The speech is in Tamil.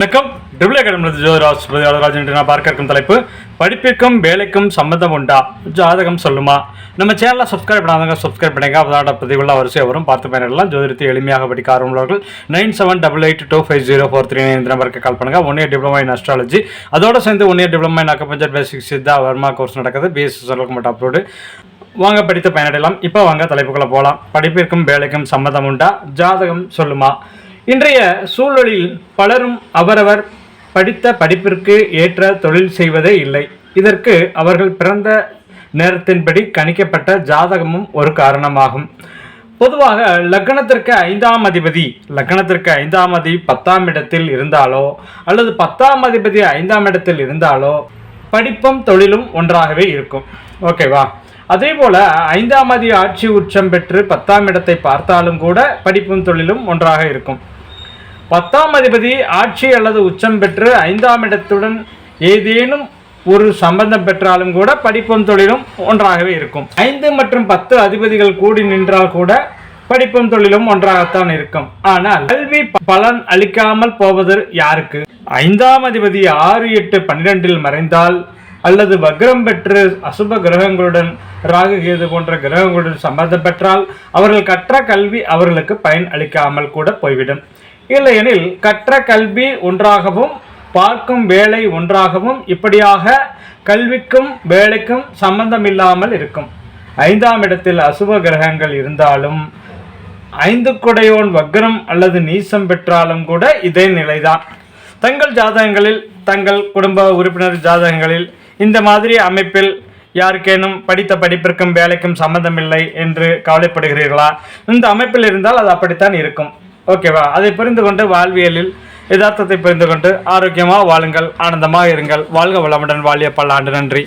வணக்கம். ட்ரிபிள் அகாடமி ஜோதிராஜ் ராஜ் என்று நான் பார்க்க இருக்கும் தலைப்பு படிப்பிற்கும் வேலைக்கும் சம்மந்தம் உண்டா? ஜாதகம் சொல்லுமா? நம்ம சேனலை சப்ஸ்கிரைப் பண்ணாதவங்க சப்ஸ்கிரைப் பண்ணுங்க அதோட பதிவுள்ள வரிசை வரும். பார்த்து பயனெல்லாம் ஜோதிடத்தை எளிமையாக படிக்க ஆர்வமுள்ளவர்கள் nine seven double eight two five zero four three nine இந்த நம்பருக்கு கால் பண்ணுங்க. One year diploma in astrology அதோட சேர்ந்து one year diploma in acupuncture basic Siddha Varma course நடக்குது. பிஎஸ்சி சொல்லுக்கு மட்டும் அப்லோடு வாங்க படித்து பயனடையலாம். இப்போ வாங்க தலைப்புக்குள்ளே போகலாம் படிப்பிற்கும் வேலைக்கும் சம்மதம் உண்டா? ஜாதகம் சொல்லுமா? இன்றைய சூழலில் பலரும் அவரவர் படித்த படிப்பிற்கு ஏற்ற தொழில் செய்வதே இல்லை. இதற்கு அவர்கள் பிறந்த நேரத்தின்படி கணிக்கப்பட்ட ஜாதகமும் ஒரு காரணமாகும். பொதுவாக லக்னத்திற்கு ஐந்தாம் அதிபதி லக்னத்திற்கு ஐந்தாம் அதிபதி பத்தாம் இடத்தில் இருந்தாலோ அல்லது பத்தாம் அதிபதி ஐந்தாம் இடத்தில் இருந்தாலோ படிப்பும் தொழிலும் ஒன்றாகவே இருக்கும். ஓகேவா? அதே போல ஐந்தாம் அதி ஆட்சி உச்சம் பெற்று பத்தாம் இடத்தை பார்த்தாலும் கூட படிப்பும் தொழிலும் ஒன்றாக இருக்கும். பத்தாம் அதிபதி ஆட்சி அல்லது உச்சம் பெற்று ஐந்தாம் இடத்துடன் ஏதேனும் ஒரு சம்பந்தம் பெற்றாலும் கூட படிப்பும் தொழிலும் ஒன்றாகவே இருக்கும். ஐந்து மற்றும் பத்து அதிபதிகள் கூடி நின்றால் கூட படிப்பும் தொழிலும் ஒன்றாகத்தான் இருக்கும். ஆனால் கல்வி பலன் அளிக்காமல் போவது யாருக்கு? ஐந்தாம் அதிபதி ஆறு எட்டு பன்னிரெண்டில் மறைந்தால் அல்லது வக்ரம் பெற்று அசுப கிரகங்களுடன் ராகு கேது போன்ற கிரகங்களுடன் சம்பந்தம் பெற்றால் அவர்கள் கற்ற கல்வி அவர்களுக்கு பயன் அளிக்காமல் கூட போய்விடும். இல்லையெனில் கற்ற கல்வி ஒன்றாகவும் பார்க்கும் வேலை ஒன்றாகவும் இப்படியாக கல்விக்கும் வேலைக்கும் சம்பந்தம் இல்லாமல் இருக்கும். ஐந்தாம் இடத்தில் அசுப கிரகங்கள் இருந்தாலும் ஐந்து குடையோன் வக்ரம் அல்லது நீசம் பெற்றாலும் கூட இதே நிலைதான். தங்கள் ஜாதகங்களில் தங்கள் குடும்ப உறுப்பினர் ஜாதகங்களில் இந்த மாதிரி அமைப்பில் யாருக்கேனும் படித்த படிப்பிற்கும் வேலைக்கும் சம்மந்தமில்லை என்று கவலைப்படுகிறீர்களா? இந்த அமைப்பில் இருந்தால் அது அப்படித்தான் இருக்கும். ஓகேவா? அதை புரிந்து கொண்டு வாழ்வியலில் யதார்த்தத்தை புரிந்து கொண்டு ஆரோக்கியமாக வாழுங்கள் ஆனந்தமாக இருங்கள். வாழ்க வளமுடன் வாழிய பல்லாண்டு நன்றி.